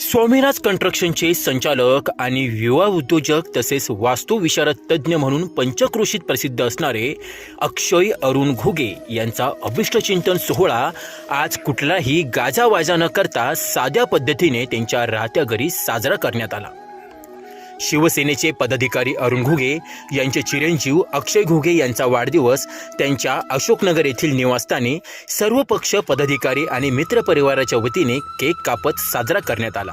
स्वामीनाथ कंस्ट्रक्शनचे संचालक आणि युवा उद्योजक तसेच वास्तुविशारद तज्ज्ञ म्हणून पंचक्रोशीत प्रसिद्ध असणारे अक्षय अरुण घुगे यांचा अभिष्टचिंतन सोहळा आज कुठलाही गाजावाजा न करता साध्या पद्धतीने त्यांच्या राहत्या घरी साजरा करण्यात आला. शिवसेनेचे पदाधिकारी अरुण घुगे यांचे चिरंजीव अक्षय घुगे यांचा वाढदिवस त्यांच्या अशोकनगर येथील निवासस्थानी सर्व पक्ष पदाधिकारी आणि मित्रपरिवाराच्या वतीने केक कापत साजरा करण्यात आला.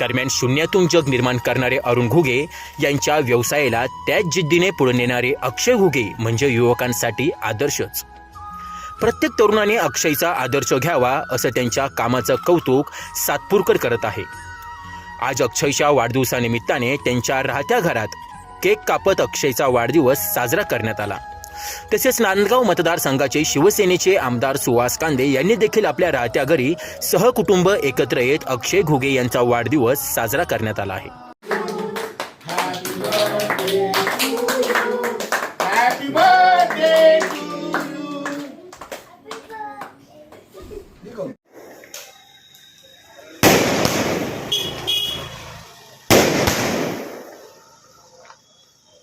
दरम्यान शून्यातून जग निर्माण करणारे अरुण घुगे यांच्या व्यवसायाला त्याच जिद्दीने पुढे नेणारे अक्षय घुगे म्हणजे युवकांसाठी आदर्शच. प्रत्येक तरुणाने अक्षयचा आदर्श घ्यावा असं त्यांच्या कामाचं कौतुक सातपूरकर करत आहे. आज अक्षयच्या वाढदिवसानिमित्ताने त्यांच्या राहत्या घरात केक कापत अक्षयचा वाढदिवस साजरा करण्यात आला. तसेच नांदगाव मतदारसंघाचे शिवसेनेचे आमदार सुहास कांदे यांनी देखील आपल्या राहत्या घरी सहकुटुंब एकत्र येत अक्षय घुगे यांचा वाढदिवस साजरा करण्यात आला आहे.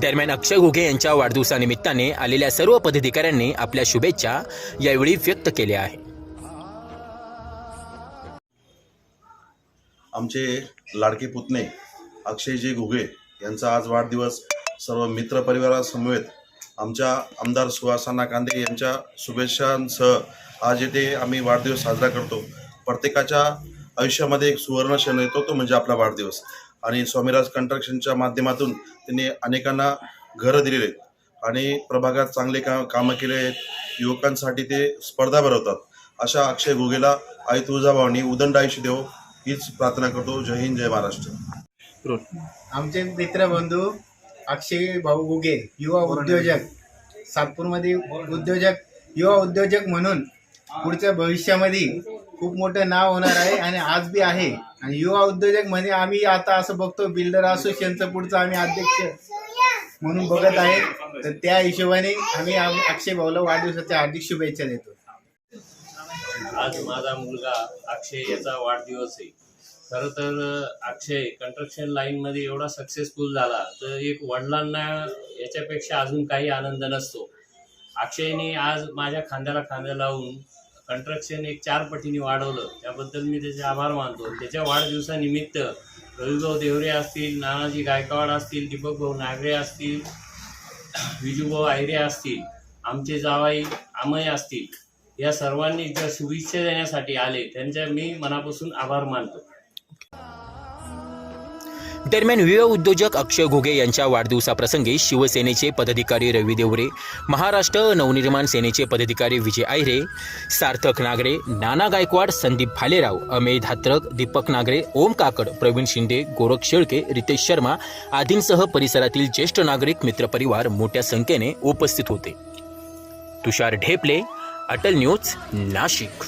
दरम्यान अक्षय घुगे यांच्या वाढदिवसानिमित्ताने आलेल्या सर्व पदाधिकाऱ्यांनी आपल्या शुभेच्छा यावेळी व्यक्त केल्या आहे आमचे लाडके पुतणे अक्षयजी घुगे यांचा आज वाढदिवस सर्व मित्रपरिवारासमवेत आमच्या आमदार सुहासाना कांदे यांच्या शुभेच्छांसह आज येथे आम्ही वाढदिवस साजरा करतो. प्रत्येकाच्या आयुष्यामध्ये एक सुवर्ण क्षण येतो तो म्हणजे आपला वाढदिवस. आणि स्वामीराज कंट्रक्शनच्या माध्यमातून त्यांनी अनेकांना घरं दिलेली आहेत. आणि प्रभागात चांगले का कामं केले आहेत. युवकांसाठी ते स्पर्धा भरवतात. अशा अक्षय घुगेला आई तुळजाभवानी उदंड आयुष्य देव हीच प्रार्थना करतो. जय हिंद जय महाराष्ट्र. आमचे मित्रबंधू अक्षय भाऊ गुगे युवा उद्योजक सातपूरमध्ये उद्योजक युवा उद्योजक म्हणून पुढच्या भविष्यामध्ये खूप मोठं नाव होणार आहे आणि आज बी आहे. आणि युवा उद्योजक म्हणजे आम्ही आता असं बघतो बिल्डर असोसिएशनचं पुढचं आम्ही अध्यक्ष म्हणून बघत आहे. तर त्या हिशोबाने आम्ही अक्षय भाऊला वाढदिवसाच्या हार्दिक शुभेच्छा देतो. आज माझा मुलगा अक्षय याचा वाढदिवस आहे. खरं तर अक्षय कंस्ट्रक्शन लाईनमध्ये एवढा सक्सेसफुल झाला तर एक वडिलांना याच्यापेक्षा अजून काही आनंद नसतो. अक्षयने आज माझ्या खांद्याला खांद्या लावून कंट्रक्शन एक चार पटीने वाढवलं. त्याबद्दल मी त्याचे आभार मानतो. त्याच्या वाढदिवसानिमित्त रविभाऊ देवरे असतील नानाजी गायकवाड असतील दीपक भाऊ नागरे असतील विजूभाऊ आयरे असतील आमचे जावाई आमय असतील या सर्वांनी ज्या शुभेच्छा देण्यासाठी आले त्यांच्या मी मनापासून आभार मानतो. दरम्यान युवा उद्योजक अक्षय घुगे यांच्या वाढदिवसाप्रसंगी शिवसेनेचे पदाधिकारी रवी देवरे महाराष्ट्र नवनिर्माण सेनेचे पदाधिकारी विजय आयरे सार्थक नागरे नाना गायकवाड संदीप भालेराव अमेय धात्रक दीपक नागरे ओम काकड प्रवीण शिंदे गोरख शेळके रितेश शर्मा आदींसह परिसरातील ज्येष्ठ नागरिक मित्रपरिवार मोठ्या संख्येने उपस्थित होते. तुषार ढेपले अटल न्यूज नाशिक.